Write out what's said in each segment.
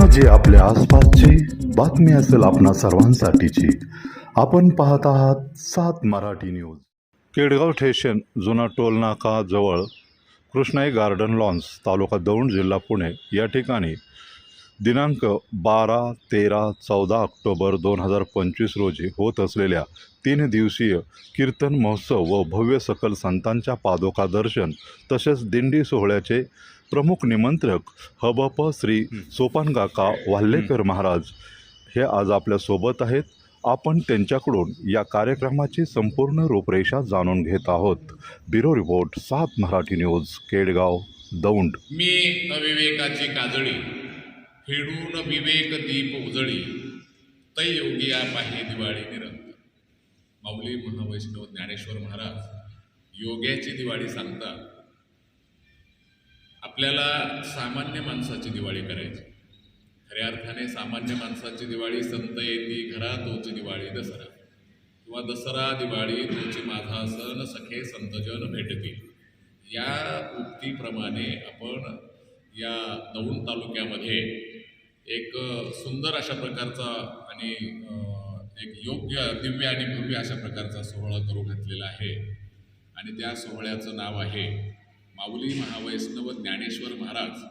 घटना जी आपल्या आसपासची बातमी असेल आपणा सर्वांसाठीची. आपण पाहत आहात सात मराठी न्यूज. केडगाव स्टेशन जुना टोलनाका जवळ कृष्णाई गार्डन लॉन्स तालुका दौंड जिल्हा पुणे. या ठिकाणी दिनांक बारा तेरा चौदा ऑक्टोबर दोन हजार पंचवीस रोजी होत असलेल्या तीन दिवसीय कीर्तन महोत्सव व भव्य सकल संतांच्या पादोका दर्शन तसेच दिंडी सोहळ्याचे प्रमुख निमंत्रक हबप श्री सोपान काका वाल्हेकर महाराज हे आज आपल्यासोबत आहेत. आपण त्यांच्याकडून या कार्यक्रमाची संपूर्ण रूपरेषा जाणून घेत आहोत. ब्युरो रिपोर्ट सात मराठी न्यूज केडगाव दौंड. मी अविवेकाची काजळी फेडून विवेक दीप उजळी तै योगिया पाही दिवाळी निरंतर. माऊली महावैष्णव ज्ञानेश्वर महाराज योग्याची दिवाळी सांगतात. आपल्याला सामान्य माणसाची दिवाळी करायची. खऱ्या अर्थाने सामान्य माणसाची दिवाळी संत येती घरा तोची दिवाळी दसरा. किंवा दसरा दिवाळी तोची माझा सण सखे संतजन भेटतील. या उक्तीप्रमाणे आपण या दौंड तालुक्यामध्ये एक सुंदर अशा प्रकारचा आणि एक योग्य दिव्य आणि भव्य अशा प्रकारचा सोहळा करू घातलेला आहे. आणि त्या सोहळ्याचं नाव आहे माऊली महावैष्णव ज्ञानेश्वर महाराज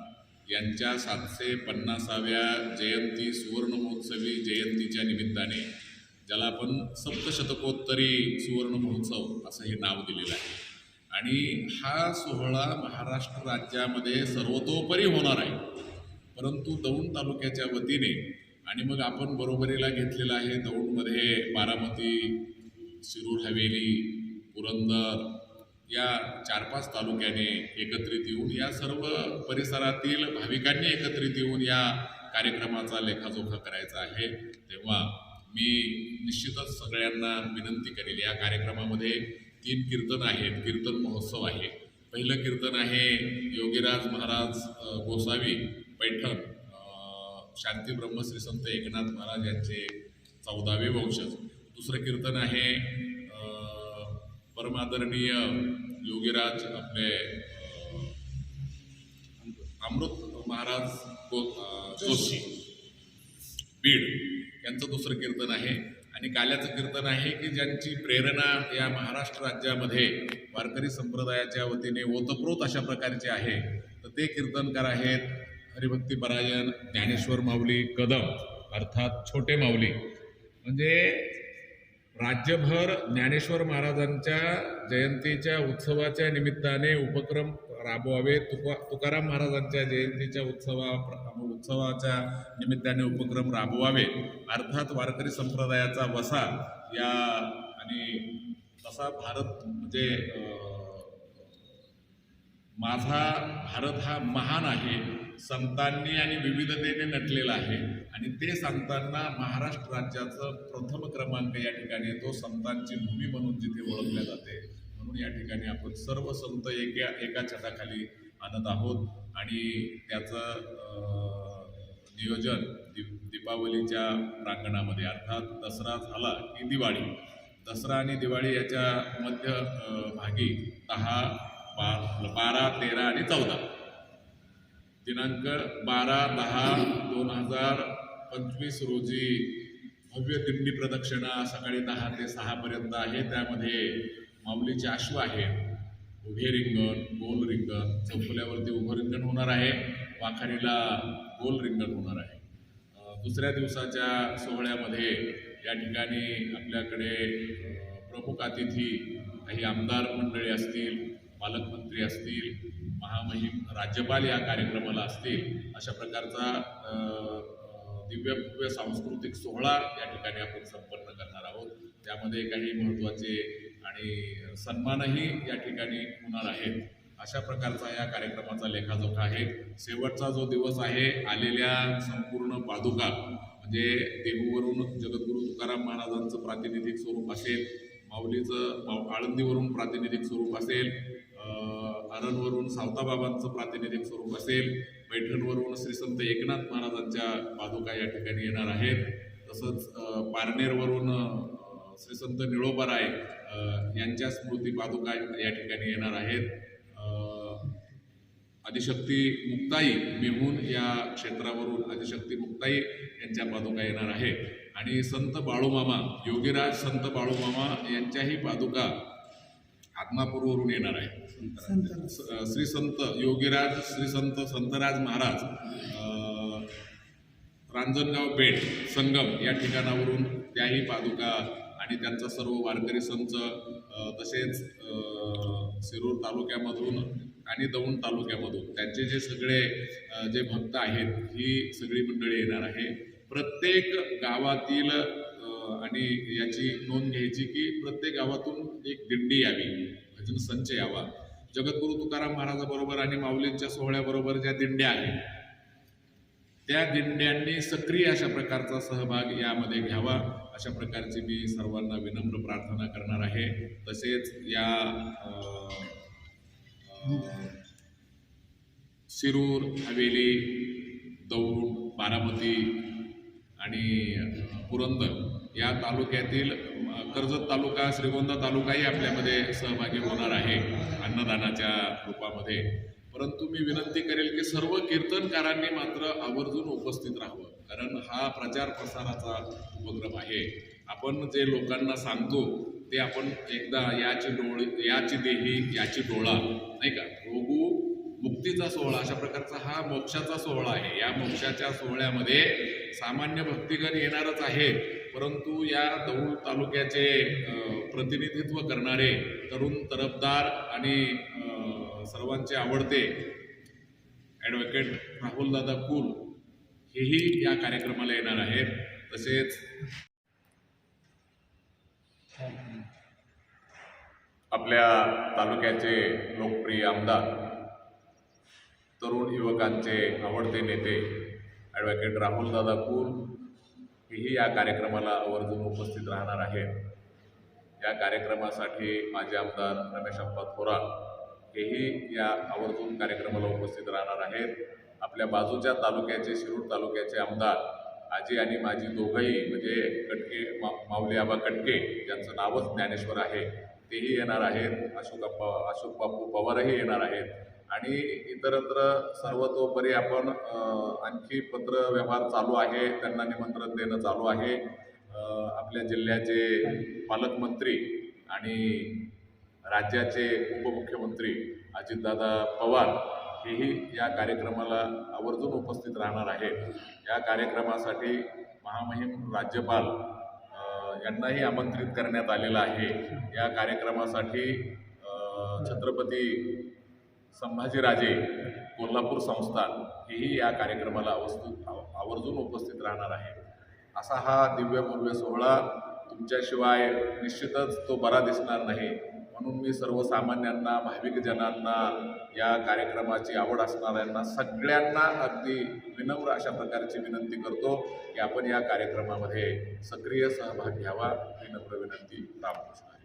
यांच्या सातशे पन्नासाव्या जयंती सुवर्णमहोत्सवी जयंतीच्या निमित्ताने ज्याला आपण सप्तशतकोत्तरी सुवर्ण महोत्सव असं हे नाव दिलेलं आहे. आणि हा सोहळा महाराष्ट्र राज्यामध्ये सर्वतोपरी होणार आहे. परंतु दौंड तालुक्याच्या वतीने आणि मग आपण बरोबरीला घेतलेला आहे दौंडमध्ये बारामती शिरूर हवेली पुरंदर या चार पाच तालुक्याने एकत्रित येऊन या सर्व परिसरातील भाविकांनी एकत्रित येऊन या कार्यक्रमाचा लेखाजोखा करायचा आहे. तेव्हा मी निश्चितच सगळ्यांना विनंती करेल या कार्यक्रमामध्ये तीन कीर्तन आहेत. कीर्तन महोत्सव आहे. पहिलं कीर्तन आहे योगीराज महाराज गोसावी पैठण शांती ब्रह्मश्री संत एकनाथ महाराज यांचे चौदावे वंशज. दुसरं कीर्तन आहे परमादरणीय योगीराज आपले अमृत महाराज जोशी बीड यांचं दुसरं कीर्तन आहे. आणि काल्याचं कीर्तन आहे की ज्यांची प्रेरणा या महाराष्ट्र राज्यामध्ये वारकरी संप्रदायाच्या वतीने ओतप्रोत अशा प्रकारचे आहे तर ते कीर्तनकार आहेत हरिभक्ती परायण ज्ञानेश्वर माऊली कदम अर्थात छोटे माऊली. म्हणजे राज्यभर ज्ञानेश्वर महाराजांच्या जयंतीच्या उत्सवाच्या निमित्ताने उपक्रम राबवावे. तुका तुकाराम महाराजांच्या जयंतीच्या उत्सवा उत्सवाच्या निमित्ताने उपक्रम राबवावे. अर्थात वारकरी संप्रदायाचा वसा या आणि तसा भारत म्हणजे माझा भारत हा महान आहे. संतांनी आणि विविधतेने नटलेलं आहे. आणि ते सांगताना महाराष्ट्र राज्याचं प्रथम क्रमांक या ठिकाणी तो संतांची भूमी म्हणून जिथे ओळखल्या जाते. म्हणून या ठिकाणी आपण सर्व संत एका एका छताखाली आणत आहोत. आणि त्याचं नियोजन दि दीपावलीच्या प्रांगणामध्ये. अर्थात दसरा झाला की दिवाळी. दसरा आणि दिवाळी याच्या मध्य भागी दहा बारा तेरा आणि चौदा. दिनांक बारा दहा दोन हजार पंचवीस रोजी भव्य दिंडी प्रदक्षिणा सकाळी दहा ते सहापर्यंत आहे. त्यामध्ये माऊलीचे अश्व आहे. उभे रिंगण गोल रिंगण चौफुल्यावरती उभं रिंगण होणार आहे. वाखारीला गोल रिंगण होणार आहे. दुसऱ्या दिवसाच्या सोहळ्यामध्ये या ठिकाणी आपल्याकडे प्रमुख अतिथी काही आमदार मंडळी असतील पालकमंत्री असतील महामहिम राज्यपाल या कार्यक्रमाला असतील अशा प्रकारचा दिव्यभव्य दिव्य भव्य सांस्कृतिक सोहळा या ठिकाणी आपण संपन्न करणार आहोत. त्यामध्ये काही महत्त्वाचे आणि सन्मानही या ठिकाणी होणार आहेत. अशा प्रकारचा या कार्यक्रमाचा लेखाजोखा आहे. शेवटचा जो दिवस आहे आलेल्या संपूर्ण पादुका म्हणजे देहूवरून जगद्गुरू तुकाराम महाराजांचं प्रातिनिधिक स्वरूप असेल माऊलीचं माऊ आळंदीवरून प्रातिनिधिक स्वरूप असेल अं, सावताबाबांचं प्रातिनिधिक स्वरूप असेल पैठणवरून श्री संत एकनाथ महाराजांच्या पादुका या ठिकाणी येणार आहेत. तसंच पारनेरवरून श्री संत निळोबराय यांच्या स्मृती पादुका या ठिकाणी येणार आहेत. आदिशक्ती मुक्ताई मेहून या क्षेत्रावरून आदिशक्ती मुक्ताई यांच्या पादुका येणार आहेत. आणि संत बाळूमामा योगीराज संत बाळूमामा यांच्याही पादुका आत्मापूरवरून येणार आहे. श्री संत योगीराज श्री संत संतराज महाराज रांजणगाव पेठ संगम या ठिकाणावरून त्याही पादुका आणि त्यांचा सर्व वारकरी संच तसेच शिरूर तालुक्यामधून आणि दौंड तालुक्यामधून त्यांचे जे सगळे जे भक्त आहेत ही सगळी मंडळी येणार आहे. प्रत्येक गावातील आणि याची नोंद घ्यायची की प्रत्येक गावातून एक दिंडी यावी भजन संच यावा. जगद्गुरु तुकाराम महाराजाबरोबर आणि माऊलींच्या सोहळ्याबरोबर ज्या दिंड्या आहेत त्या दिंड्यांनी सक्रिय अशा प्रकारचा सहभाग यामध्ये घ्यावा. अशा प्रकारची मी सर्वांना विनम्र प्रार्थना करणार आहे. तसेच या सिरूर शिरूर हवेली दौंड बारामती आणि पुरंदर या तालुक्यातील कर्जत तालुका श्रीगोंदा तालुकाही आपल्यामध्ये सहभागी होणार आहे अन्नदानाच्या रूपामध्ये. परंतु मी विनंती करेल की सर्व कीर्तनकारांनी मात्र आवर्जून उपस्थित राहावं. कारण हा प्रचार प्रसाराचा उपक्रम आहे. आपण जे लोकांना सांगतो ते आपण एकदा याची डोळ याची देही याची डोळा नाही का? रोगू मुक्तीचा सोहळा अशा प्रकारचा हा मोक्षाचा सोहळा आहे. या मोक्षाच्या सोहळ्यामध्ये सामान्य भक्तिगण येणारच आहे परंतु या दौंड तालुक्याचे प्रतिनिधित्व करणारे तरुण तरफदार आणि सर्वांचे आवडते ॲडव्होकेट राहुलदादा कुल हेही या कार्यक्रमाला येणार आहेत. तसेच आपल्या तालुक्याचे लोकप्रिय आमदार तरुण युवकांचे आवडते नेते ॲडव्होकेट राहुलदादा कुल हेही या कार्यक्रमाला आवर्जून उपस्थित राहणार आहेत या कार्यक्रमासाठी माजी आमदार रमेश अप्पा थोरात हेही या आवर्जून कार्यक्रमाला उपस्थित राहणार आहेत. आपल्या बाजूच्या तालुक्याचे शिरूर तालुक्याचे आमदार आजी आणि माझी दोघंही म्हणजे कटके मा माऊली आबा कटके ज्यांचं नावच ज्ञानेश्वर आहे तेही येणार आहेत. अशोक अप्पा अशोक बापू पवारही येणार आहेत. आणि इतरत्र सर्वतोपरी आपण आणखी पत्र व्यवहार चालू आहे त्यांना निमंत्रण देणं चालू आहे. आपल्या जिल्ह्याचे पालकमंत्री आणि राज्याचे उपमुख्यमंत्री अजितदादा पवार हेही या कार्यक्रमाला आवर्जून उपस्थित राहणार आहेत. या कार्यक्रमासाठी महामहिम राज्यपाल यांनाही आमंत्रित करण्यात आलेलं आहे. या कार्यक्रमासाठी छत्रपती संभाजीराजे कोल्हापूर संस्थान हेही या कार्यक्रमाला अवस्थित आव- आवर्जून उपस्थित राहणार आहे. असा हा दिव्य भव्य सोहळा तुमच्याशिवाय निश्चितच तो बरा दिसणार नाही. म्हणून मी सर्वसामान्यांना भाविक जनांना या कार्यक्रमाची आवड असणाऱ्यांना सगळ्यांना अगदी विनम्र अशा प्रकारची विनंती करतो की आपण या कार्यक्रमामध्ये सक्रिय सहभाग घ्यावा. विनम्र विनंती. रामकृष्ण.